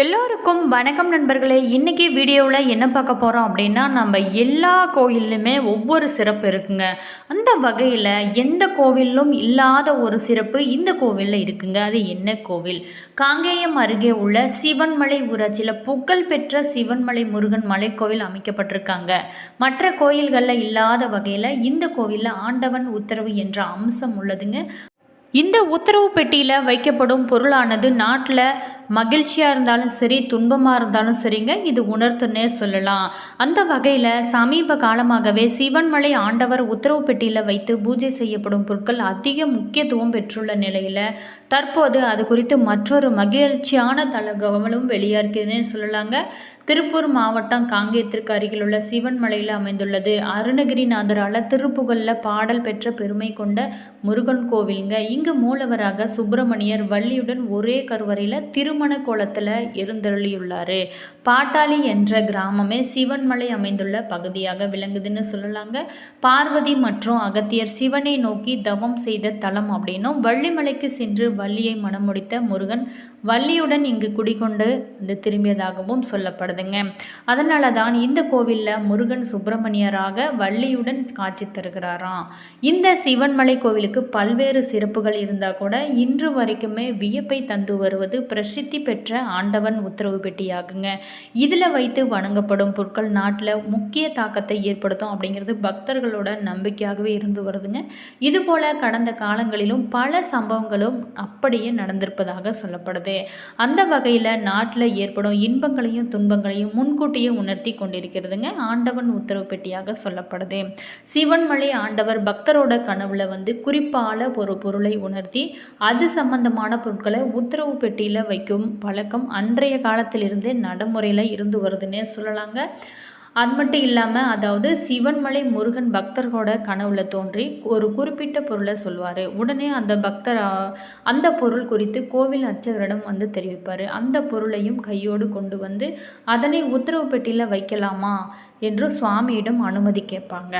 எல்லோருக்கும் வணக்கம் நண்பர்களே. இன்றைக்கி வீடியோவில் என்ன பார்க்க போகிறோம் அப்படின்னா நம்ம எல்லா கோயில்லையுமே ஒவ்வொரு சிறப்பு இருக்குங்க. அந்த வகையில் எந்த கோவிலும் இல்லாத ஒரு சிறப்பு இந்த கோவிலில் இருக்குங்க. அது என்ன கோவில்? காங்கேயம் அருகே உள்ள சிவன்மலை ஊராட்சியில் புகழ்பெற்ற சிவன்மலை முருகன் மலைக்கோவில் அமைக்கப்பட்டிருக்காங்க. மற்ற கோயில்களில் இல்லாத வகையில் இந்த கோவிலில் ஆண்டவன் உத்தரவு என்ற அம்சம் உள்ளதுங்க. இந்த உத்தரவு பெட்டியில் வைக்கப்படும் பொருளானது நாட்டில் மகிழ்ச்சியாக இருந்தாலும் சரி துன்பமாக இருந்தாலும் சரிங்க. இது உணர்த்துன்னே சொல்லலாம். அந்த வகையில் சமீப காலமாகவே சிவன்மலை ஆண்டவர் உத்தரவு பெட்டியில் வைத்து பூஜை செய்யப்படும் பொருட்கள் அதிக முக்கியத்துவம் பெற்றுள்ள நிலையில் தற்போது அது குறித்து மற்றொரு மகிழ்ச்சியான தகவலும் வெளியாகிறதுனே சொல்லலாங்க. திருப்பூர் மாவட்டம் காங்கேயத்திற்கு அருகிலுள்ள சிவன்மலையில் அமைந்துள்ளது. அருணகிரிநாதரால் திருப்புகழில் பாடல் பெற்ற பெருமை கொண்ட முருகன் கோவிலுங்க. இங்கு மூலவராக சுப்பிரமணியர் வள்ளியுடன் ஒரே கருவறையில் திருமண கோலத்தில் இருந்தருளியுள்ளார் பாட்டாளி என்ற கிராமமே சிவன்மலை அமைந்துள்ள பகுதியாக விளங்குதுன்னு சொல்லலாங்க. பார்வதி மற்றும் அகத்தியர் சிவனை நோக்கி தவம் செய்த தலம் அப்படின்னும் வள்ளிமலைக்கு சென்று வள்ளியை மணமுடித்த முருகன் வள்ளியுடன் இங்கு குடிகொண்டு வந்து திரும்பியதாகவும் சொல்லப்படுதுங்க. அதனால தான் இந்த கோவிலில் முருகன் சுப்பிரமணியராக வள்ளியுடன் காட்சி தருகிறாராம். இந்த சிவன்மலை கோவிலுக்கு பல்வேறு சிறப்புகள் இருந்தால் கூட இன்று வரைக்குமே வியப்பை தந்து வருவது பிரசித்தி பெற்ற ஆண்டவன் உத்தரவு பெட்டியாகுங்க. இதில் வைத்து வணங்கப்படும் பொருட்கள் நாட்டில் முக்கிய தாக்கத்தை ஏற்படுத்தும் அப்படிங்கிறது பக்தர்களோட நம்பிக்கையாகவே இருந்து வருதுங்க. இதுபோல் கடந்த காலங்களிலும் பல சம்பவங்களும் அப்படியே நடந்திருப்பதாக சொல்லப்படுது. அந்த வகையில் நாட்டில் ஏற்படும் இன்பங்களையும் துன்பங்களையும் முன்கூட்டியே உணர்த்தி கொண்டிருக்கிறதுங்க ஆண்டவன் உத்தரவு பெட்டியாக சொல்லப்படுது. சிவன்மலை ஆண்டவர் பக்தரோட கனவுல வந்து குறிப்பால ஒரு பொருளை உணர்த்தி அது சம்பந்தமான பொருட்களை உத்தரவு பெட்டியில் வைக்கும் பழக்கம் அன்றைய காலத்திலிருந்தே நடைமுறையில் இருந்து வருதுன்னே சொல்லலாங்க. அது மட்டும் இல்லாமல் அதாவது சிவன்மலை முருகன் பக்தர்களோட கனவுல தோன்றி ஒரு குறிப்பிட்ட பொருளை சொல்வார். உடனே அந்த பக்தர் அந்த பொருள் குறித்து கோவில் அர்ச்சகரிடம் வந்து தெரிவிப்பார். அந்த பொருளையும் கையோடு கொண்டு வந்து அதனை உத்தரவு பெட்டியில் வைக்கலாமா? என்று சுவாமியிடம் அனுமதி கேட்பாங்க.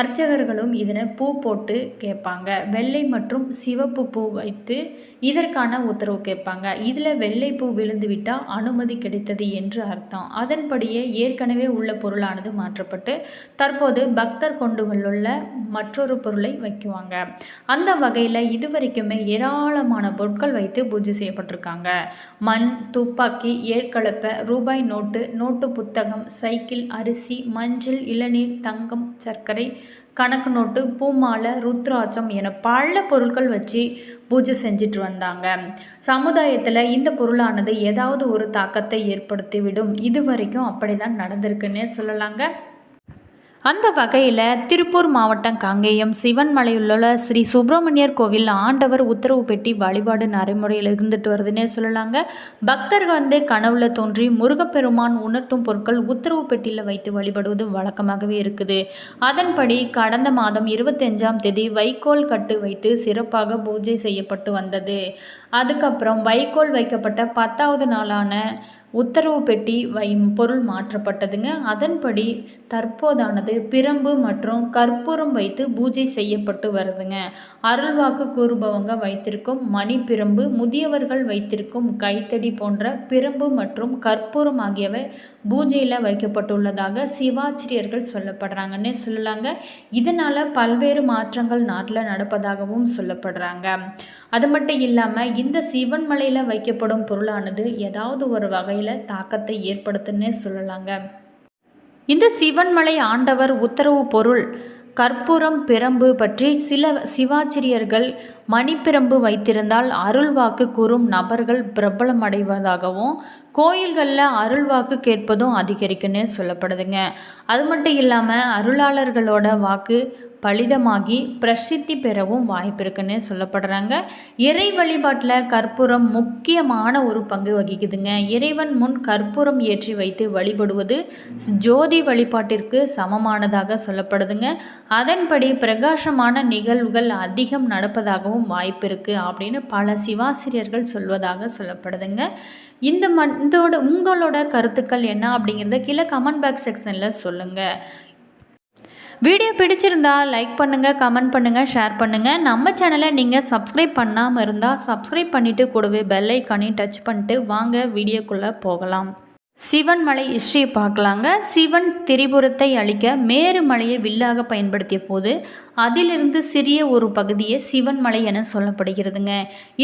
அர்ச்சகர்களும் இதனை பூ போட்டு கேட்பாங்க. வெள்ளை மற்றும் சிவப்பு பூ வைத்து இதற்கான உத்தரவு கேட்பாங்க. இதில் வெள்ளை பூ விழுந்து விட்டால் அனுமதி கிடைத்தது என்று அர்த்தம். அதன்படியே ஏற்கனவே உள்ள பொருளானது மாற்றப்பட்டு தற்போது பக்தர் கொண்டு வந்துள்ள மற்றொரு பொருளை வைக்குவாங்க. அந்த வகையில் இதுவரைக்குமே ஏராளமான பொருட்கள் வைத்து பூஜை செய்யப்பட்டிருக்காங்க. மண் துப்பாக்கி ஏற்கலப்பை ரூபாய் நோட்டு நோட்டு புத்தகம் சைக்கிள் அரிசி மஞ்சள் இளநீர் தங்கம் சர்க்கரை கணக்கு நோட்டு பூமாலை ருத்ராட்சம் என பல பொருட்கள் வச்சு பூஜை செஞ்சுட்டு வந்தாங்க. சமுதாயத்தில் இந்த பொருளானது ஏதாவது ஒரு தாக்கத்தை ஏற்படுத்திவிடும். இது வரைக்கும் அப்படி தான் நடந்திருக்குன்னே சொல்லலாங்க. அந்த வகையில் திருப்பூர் மாவட்டம் காங்கேயம் சிவன்மலையுள்ள ஸ்ரீ சுப்பிரமணியர் கோவில் ஆண்டவர் உத்தரவு பெட்டி வழிபாடு நடைமுறையில் இருந்துட்டு வருதுன்னே சொல்லலாங்க. பக்தர்கள் வந்து கனவுல தோன்றி முருகப்பெருமான் உணர்த்தும் பொருட்கள் உத்தரவு பெட்டியில் வைத்து வழிபடுவது வழக்கமாகவே இருக்குது. அதன்படி கடந்த மாதம் இருபத்தஞ்சாம் தேதி வைக்கோல் கட்டு வைத்து சிறப்பாக பூஜை செய்யப்பட்டு வந்தது. அதுக்கப்புறம் வைக்கோல் வைக்கப்பட்ட பத்தாவது நாளான உத்தரவு பெட்டி வை பொருள் மாற்றப்பட்டதுங்க. அதன்படி தற்போதானது பிரம்பு மற்றும் கற்பூரம் வைத்து பூஜை செய்யப்பட்டு வருதுங்க. அருள்வாக்கு கூறுபவங்க வைத்திருக்கும் மணி பிரம்பு முதியவர்கள் வைத்திருக்கும் கைத்தடி போன்ற பிரம்பு மற்றும் கற்பூரம் ஆகியவை பூஜையில் வைக்கப்பட்டுள்ளதாக சிவாச்சிரியர்கள் சொல்லப்படுறாங்கன்னே சொல்லலாங்க. இதனால் பல்வேறு மாற்றங்கள் நாட்டில் நடப்பதாகவும் சொல்லப்படுறாங்க. அது மட்டும் இல்லாமல் இந்த சிவன்மலையில் வைக்கப்படும் பொருளானது ஏதாவது ஒரு வகையில் தாக்கத்தை ஏற்படுத்துன்னே சொல்லலாங்க. இந்த சிவன்மலை ஆண்டவர் உத்தரவு பொருள் கற்பூரம் பிரம்பு பற்றி சில சிவாச்சிரியர்கள் மணிப்பிரம்பு வைத்திருந்தால் அருள்வாக்கு கூறும் நபர்கள் பிரபலமடைவதாகவும் கோயில்களில் அருள்வாக்கு கேட்பதும் அதிகரிக்குன்னு சொல்லப்படுதுங்க. அது மட்டும் இல்லாமல் அருளாளர்களோட வாக்கு பலிதமாகி பிரசித்தி பெறவும் வாய்ப்பு இருக்குன்னு சொல்லப்படுறாங்க. இறை வழிபாட்டில் கற்பூரம் முக்கியமான ஒரு பங்கு வகிக்குதுங்க. இறைவன் முன் கற்பூரம் ஏற்றி வைத்து வழிபடுவது ஜோதி வழிபாட்டிற்கு சமமானதாக சொல்லப்படுதுங்க. அதன்படி பிரகாசமான நிகழ்வுகள் அதிகம் நடப்பதாகவும் வாய்ப்பு இருக்குது அப்படின்னு பல சிவாசிரியர்கள் சொல்வதாக சொல்லப்படுதுங்க. இந்த மண் உங்களோட கருத்துக்கள் என்ன அப்படிங்கிறத கீழே கமெண்ட் பாக்ஸ் செக்ஷனில் சொல்லுங்கள் வீடியோ பிடிச்சிருந்தா லைக் பண்ணுங்கள் கமெண்ட் பண்ணுங்கள் ஷேர் பண்ணுங்கள் நம்ம சேனலை நீங்கள் சப்ஸ்கிரைப் பண்ணாமல் இருந்தால் சப்ஸ்கிரைப் பண்ணிவிட்டு கூடவே பெல் ஐக்கானையும் டச் பண்ணிட்டு வாங்க வீடியோக்குள்ளே போகலாம். சிவன் மலை ஹிஸ்ட்ரியை பார்க்கலாங்க. சிவன் திரிபுரத்தை அழிக்க மேரு மலையை வில்லாக பயன்படுத்திய போது அதிலிருந்து சிறிய ஒரு பகுதியை சிவன் மலை என சொல்லப்படுகிறதுங்க.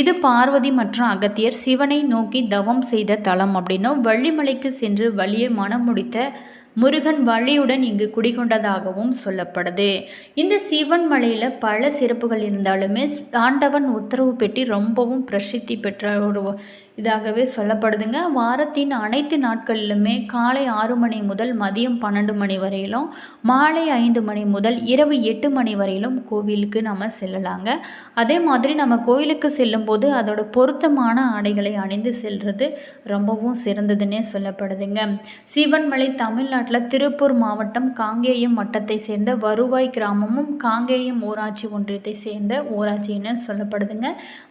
இது பார்வதி மற்றும் அகத்தியர் சிவனை நோக்கி தவம் செய்த தலம் அப்படின்னும் வள்ளிமலைக்கு சென்று வழியை மனம் முடித்த முருகன் வழியுடன் இங்கு குடிகொண்டதாகவும் சொல்லப்படுது. இந்த சிவன் மலையில் பல சிறப்புகள் இருந்தாலுமே ஆண்டவன் உத்தரவு பெட்டி ரொம்பவும் பிரசித்தி பெற்ற ஒரு இதாகவே சொல்லப்படுதுங்க. வாரத்தின் அனைத்து நாட்களிலுமே காலை ஆறு மணி முதல் மதியம் பன்னெண்டு மணி வரையிலும் மாலை ஐந்து மணி முதல் இரவு எட்டு மணி வரையிலும் கோவிலுக்கு நம்ம செல்லலாங்க. அதே மாதிரி நம்ம கோயிலுக்கு செல்லும்போது அதோட பொருத்தமான ஆடைகளை அணிந்து செல்வது ரொம்பவும் சிறந்ததுன்னே சொல்லப்படுதுங்க. சிவன்மலை தமிழ்நாட்டில் திருப்பூர் மாவட்டம் காங்கேயம் வட்டத்தை சேர்ந்த வருவாய் கிராமமும் காங்கேயம் ஊராட்சி ஒன்றியத்தை சேர்ந்த ஊராட்சின்னு சொல்லப்படுதுங்க.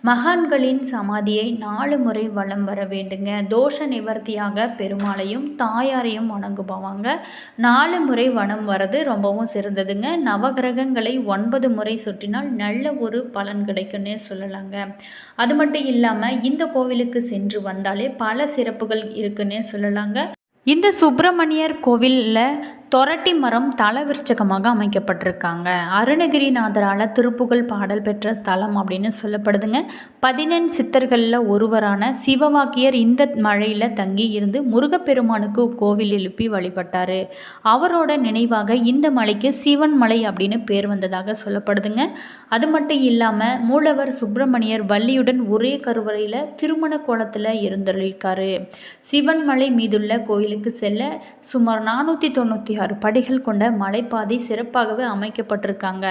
மகான்களின் சமாதியை நாலு முறை வலம் வர வேண்டுங்க. தோஷ நிவர்த்தியாக பெருமாளையும் தாயாரையும் வணங்குபவாங்க நாலு முறை வனம் வர்றது ரொம்பவும் சிறந்ததுங்க. நவகிரகங்களை ஒன்பது முறை சுற்றினால் நல்ல ஒரு பலன் கிடைக்குன்னே சொல்லலாங்க. அது மட்டும் இல்லாமல் இந்த கோவிலுக்கு சென்று வந்தாலே பல சிறப்புகள் இருக்குன்னே சொல்லலாங்க. இந்த சுப்பிரமணியர் கோவிலில் தொரட்டி மரம் தலவிருச்சகமாக அமைக்கப்பட்டிருக்காங்க. அருணகிரிநாதரால் திருப்புகழ் பாடல் பெற்ற ஸ்தலம் அப்படின்னு சொல்லப்படுதுங்க. பதினெண் சித்தர்களில் ஒருவரான சிவவாக்கியர் இந்த மழையில் தங்கி இருந்து முருகப்பெருமானுக்கு கோவில் எழுப்பி வழிபட்டார். அவரோட நினைவாக இந்த மலைக்கு சிவன் மலை அப்படின்னு பேர் வந்ததாக சொல்லப்படுதுங்க. அது மட்டும் இல்லாமல் மூலவர் சுப்பிரமணியர் வள்ளியுடன் ஒரே கருவறையில் திருமண கோலத்தில் இருந்திருக்காரு. சிவன் மலை மீதுள்ள கோயிலுக்கு செல்ல சுமார் நானூற்றி தொண்ணூற்றி ஆறு படிகள் கொண்ட மலைப்பாதை சிறப்பாகவே அமைக்கப்பட்டிருக்காங்க.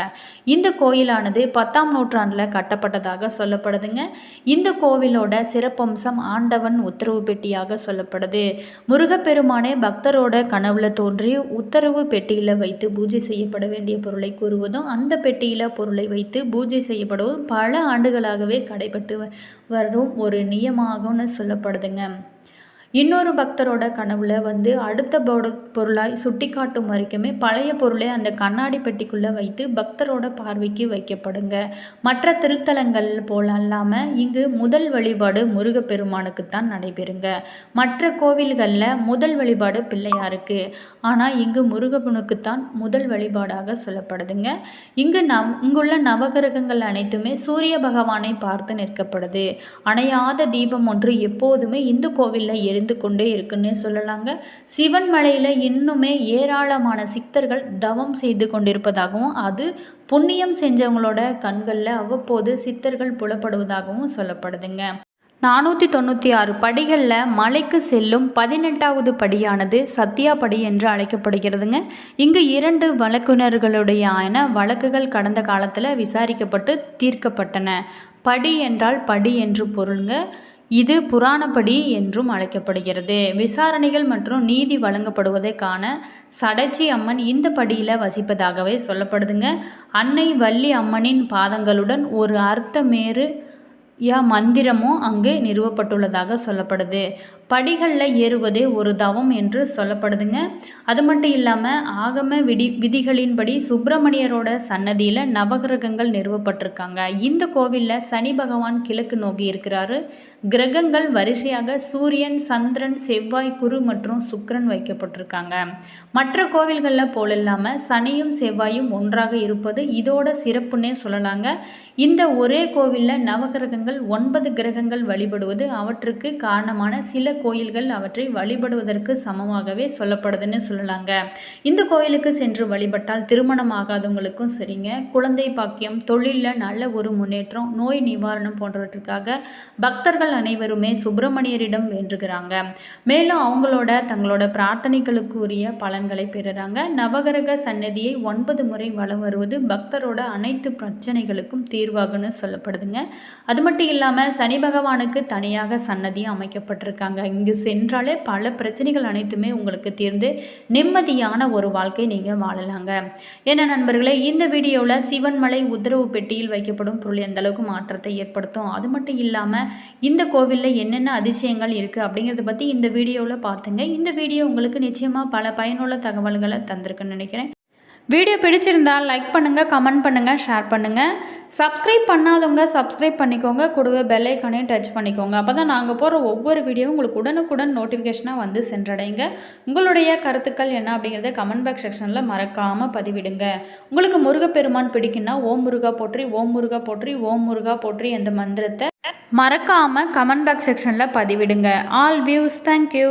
இந்த கோயிலானது பத்தாம் நூற்றாண்டில் கட்டப்பட்டதாக சொல்லப்படுதுங்க. இந்த கோவிலோட சிறப்பம்சம் ஆண்டவன் உத்தரவு பெட்டியாக சொல்லப்படுது. முருகப்பெருமானே பக்தரோட கனவுல தோன்றி உத்தரவு பெட்டியில் வைத்து பூஜை செய்யப்பட வேண்டிய பொருளை கூறுவதும் அந்த பெட்டியில் பொருளை வைத்து பூஜை செய்யப்படுவதும் பல ஆண்டுகளாகவே கடைபட்டு வரும் ஒரு நியமாகன்னு சொல்லப்படுதுங்க. இன்னொரு பக்தரோட கனவுல வந்து அடுத்த பொருளாய் சுட்டி காட்டும் வரைக்குமே பழைய பொருளை அந்த கண்ணாடி பெட்டிக்குள்ளே வைத்து பக்தரோட பார்வைக்கு வைக்கப்படுங்க. மற்ற திருத்தலங்கள் போல அல்லாமல் இங்கு முதல் வழிபாடு முருகப்பெருமானுக்கு தான் நடைபெறுங்க. மற்ற கோவில்களில் முதல் வழிபாடு பிள்ளையாருக்கு. ஆனால் இங்கு முருகப்பனுக்கு தான் முதல் வழிபாடாக சொல்லப்படுதுங்க. இங்கு நம் இங்குள்ள நவகிரகங்கள் அனைத்துமே சூரிய பகவானை பார்த்து நிற்கப்படுது. அணையாத தீபம் ஒன்று எப்போதுமே இந்து கோவிலில் எரி இருந்து கொண்டே இருக்குன்னே சொல்லலாங்க. சிவன் மலையில் இன்னுமே ஏராளமான சித்தர்கள் தவம் செய்து கொண்டிருப்பதாகவும் அது புண்ணியம் செஞ்சவங்களோட கண்களில் அவ்வப்போது சித்தர்கள் புலப்படுவதாகவும் சொல்லப்படுதுங்க. நானூற்றி தொண்ணூற்றி ஆறு படிகளில் மலைக்கு செல்லும் பதினெட்டாவது படியானது சத்யா படி என்று அழைக்கப்படுகிறதுங்க. இங்கு இரண்டு வழக்குனர்களுடைய ஆன வழக்குகள் கடந்த காலத்தில் விசாரிக்கப்பட்டு தீர்க்கப்பட்டன. படி என்றால் படி என்று பொருளுங்க. இது புராணப்படி என்றும் அழைக்கப்படுகிறது. விசாரணைகள் மற்றும் நீதி வழங்கப்படுவதை காண சடச்சி அம்மன் இந்த படியில் வசிப்பதாகவே சொல்லப்படுதுங்க. அன்னை வள்ளி அம்மனின் பாதங்களுடன் ஒரு அர்த்தமேறு யா மந்திரமும் அங்கு நிறுவப்பட்டுள்ளதாக சொல்லப்படுது. படிகளில் ஏறுவதே ஒரு தவம் என்று சொல்லப்படுதுங்க. அது மட்டும் இல்லாமல் ஆகம விதி விதிகளின்படி சுப்பிரமணியரோட சன்னதியில் நவகிரகங்கள் நிறுவப்பட்டிருக்காங்க. இந்த கோவிலில் சனி பகவான் கிழக்கு நோக்கி இருக்கிறாரு. கிரகங்கள் வரிசையாக சூரியன் சந்திரன் செவ்வாய் குரு மற்றும் சுக்கரன் வைக்கப்பட்டிருக்காங்க. மற்ற கோவில்களில் போல இல்லாமல் சனியும் செவ்வாயும் ஒன்றாக இருப்பது இதோட சிறப்புன்னே சொல்லலாங்க. இந்த ஒரே கோவிலில் நவகிரகங்கள் ஒன்பது கிரகங்கள் வழிபடுவது அவற்றுக்கு காரணமான சில கோயில்கள் அவற்றை வழிபடுவதற்கு சமமாகவே சொல்லப்படுதுன்னு சொல்லலாங்க. இந்த கோயிலுக்கு சென்று வழிபட்டால் திருமணம் ஆகாதவங்களுக்கும் சரிங்க. குழந்தை பாக்கியம் தொழிலில் நல்ல ஒரு முன்னேற்றம் நோய் நிவாரணம் போன்றவற்றுக்காக பக்தர்கள் அனைவருமே சுப்பிரமணியரிடம் வேண்டுகிறாங்க. மேலும் அவங்களோட தங்களோட பிரார்த்தனைகளுக்கு உரிய பலன்களை பெறுறாங்க. நவகிரக சன்னதியை ஒன்பது முறை வளம் வருவது பக்தரோட அனைத்து பிரச்சனைகளுக்கும் தீர்வாகுன்னு சொல்லப்படுதுங்க. அது மட்டும் இல்லாமல் சனி பகவானுக்கு தனியாக சன்னதியும் அமைக்கப்பட்டிருக்காங்க. இங்கு சென்றாலே பல பிரச்சனைகள் அனைத்துமே உங்களுக்கு தீர்ந்து நிம்மதியான ஒரு வாழ்க்கை நீங்கள் வாழலாங்க. ஏன்னா நண்பர்களே இந்த வீடியோவில் சிவன்மலை உத்தரவு பெட்டியில் வைக்கப்படும் பொருள் எந்த அளவுக்கு மாற்றத்தை ஏற்படுத்தும் அது மட்டும் இல்லாமல் இந்த கோவிலில் என்னென்ன அதிசயங்கள் இருக்குது அப்படிங்கிறத பற்றி இந்த வீடியோவில் பார்த்துங்க இந்த வீடியோ உங்களுக்கு நிச்சயமாக பல பயனுள்ள தகவல்களை தந்திருக்குன்னு நினைக்கிறேன். வீடியோ பிடிச்சிருந்தால் லைக் பண்ணுங்கள் கமெண்ட் பண்ணுங்கள் ஷேர் பண்ணுங்கள் சப்ஸ்கிரைப் பண்ணாதவங்க சப்ஸ்கிரைப் பண்ணிக்கோங்க. கூடவே பெல்லைக்கானையும் டச் பண்ணிக்கோங்க. அப்போ தான் நாங்கள் போடுற ஒவ்வொரு வீடியோவும் உங்களுக்கு உடனுக்குடன் நோட்டிஃபிகேஷனாக வந்து சென்றடைங்க. உங்களுடைய கருத்துக்கள் என்ன அப்படிங்கிறத கமெண்ட் பாக்ஸ் செக்ஷனில் மறக்காமல் பதிவிடுங்க. உங்களுக்கு முருகப்பெருமான் பிடிக்குன்னா ஓம் முருகா போற்றி ஓம் முருகா போற்றி ஓம் முருகா போற்றி என்ற மந்திரத்தை மறக்காமல் கமெண்ட் பாக்ஸ் செக்ஷனில் பதிவிடுங்க. All views thank you